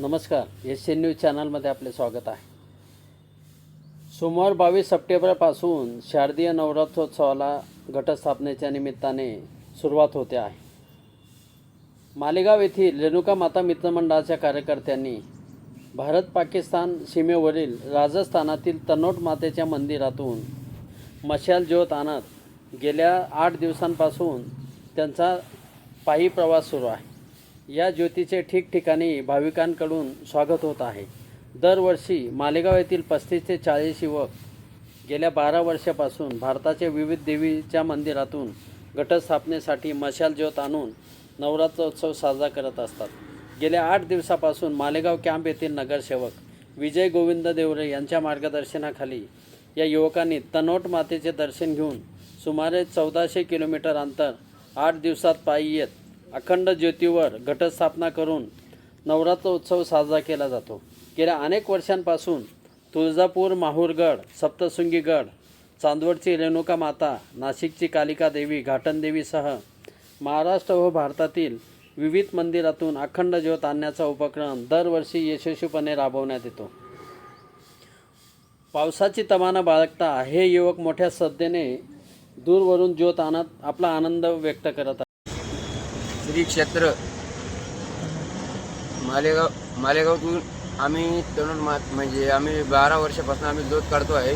नमस्कार S N news चॅनलमध्ये आपले स्वागत आहे. सोमवार बावीस सप्टेंबरपासून शारदीय नवरात्रोत्सवाला घटस्थापनेच्या निमित्ताने सुरुवात होते आहे. मालेगाव येथील रेणुका माता मित्रमंडळाच्या कार्यकर्त्यांनी भारत पाकिस्तान सीमेवरील राजस्थानातील तनोट मातेच्या मंदिरातून मशाल ज्योत आणत गेल्या आठ दिवसांपासून त्यांचा पायी प्रवास सुरू आहे. या ज्योतीचे ठिकठिकाणी भाविकांकडून स्वागत होत आहे. दरवर्षी मालेगाव येथील पस्तीस ते चाळीस युवक गेल्या बारा वर्षापासून भारताच्या विविध देवीच्या मंदिरातून घटस्थापनेसाठी मशाल ज्योत आणून नवरात्रोत्सव साजरा करत असतात. गेल्या आठ दिवसापासून मालेगाव कॅम्प येथील नगरसेवक विजय गोविंद देवरे यांच्या मार्गदर्शनाखाली या युवकांनी तनोट मातेचे दर्शन घेऊन सुमारे चौदाशे किलोमीटर अंतर आठ दिवसात पायी येत अखंड ज्योतीवर घटस्थापना करून नवरात्र उत्सव साजरा केला जातो. गेल्या अनेक वर्षांपासून तुळजापूर माहूरगड सप्तशृंगीगड चांदवडची रेणुका माता नाशिकची कालिका देवी घाटनदेवीसह महाराष्ट्र व भारतातील विविध मंदिरातून अखंड ज्योत आणण्याचा उपक्रम दरवर्षी यशस्वीपणे राबवण्यात येतो. पावसाची तमाना बाळगता हे युवक मोठ्या श्रद्धेने दूरवरून ज्योत आणत आपला आनंद व्यक्त करत श्री क्षेत्र. मालेगाव मालेगावतून आम्ही तरुण मात म्हणजे आम्ही बारा वर्षापासून आम्ही दूध काढतो आहे.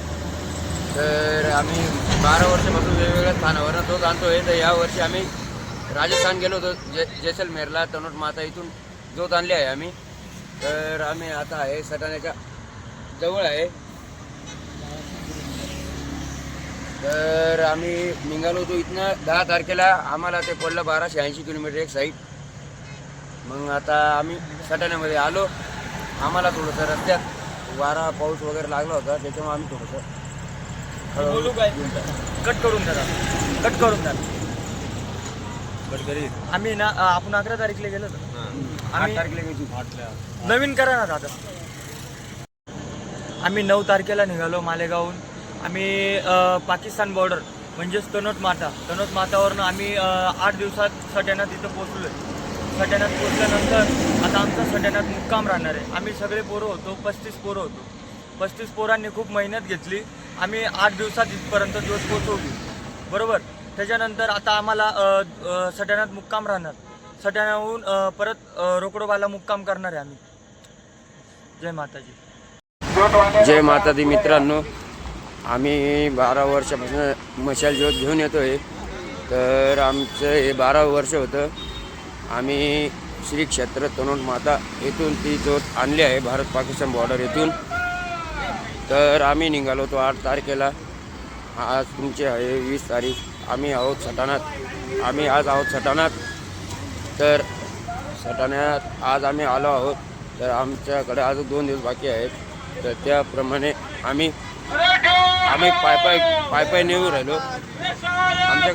तर आम्ही बारा वर्षापासून वेगवेगळ्या स्थानावर दूध आणतो आहे तर यावर्षी आम्ही राजस्थान गेलो होतो जे जैसलमेरला. तनोट माता इथून दूध आणली आहे आम्ही. तर आम्ही आता आहे सटाण्याच्या जवळ आहे. तर आम्ही निघालो होतो इथनं. दहा तारखेला आम्हाला ते पडलं बाराशे ऐंशी किलोमीटर एक साईड. मग आता आम्ही सटाण्यामध्ये आलो. आम्हाला थोडंसं रस्त्यात वारा पाऊस वगैरे लागला होता त्याच्यामुळे आम्ही थोडंसं कट करून द्या कट करून द्या. आम्ही ना आपण अकरा तारीखला गेलो होतो. आठ आम्ही तारखेला गेलो नवीन करा ना दादा. आम्ही नऊ तारखेला निघालो मालेगावहून. आम्ही पाकिस्तान बॉर्डर म्हणजेच तनोट माता. तनोट मातावरनं आम्ही आठ दिवसात सट्यानात इथं पोचलो सट्यानात पोचल्यानंतर आता आमचा सट्यानात मुक्काम राहणार आहे. आम्ही सगळे पोरं होतो पस्तीस पोरं होतो. पस्तीस पोरांनी खूप मेहनत घेतली. आम्ही आठ दिवसात इथपर्यंत दिवस पोचवली बरोबर? त्याच्यानंतर आता आम्हाला अ, सट्यानात मुक्काम राहणार. सट्यानाहून परत रोकडोबाला मुक्काम करणार आहे आम्ही. जय माताजी. जय माता दी मित्रांनो. आम्ही बारा वर्षापासून मशाल ज्योत घेऊन येतो आहे तर आमचं हे बारा वर्ष होतं. आम्ही श्री क्षेत्र तनोट माता येथून ती ज्योत आणली आहे भारत पाकिस्तान बॉर्डर येथून. तर आम्ही निघालो होतो आठ तारखेला. आज तुमची आहे वीस तारीख. आम्ही आहोत सटाणात. आम्ही आज आहोत सटाणात. तर सटाण्यात आज आम्ही आलो आहोत. तर आमच्याकडे आज दोन दिवस बाकी आहेत. तर त्याप्रमाणे आम्ही आम्ही पाय पाय पाय पाय नेऊ राहिलो. आमच्या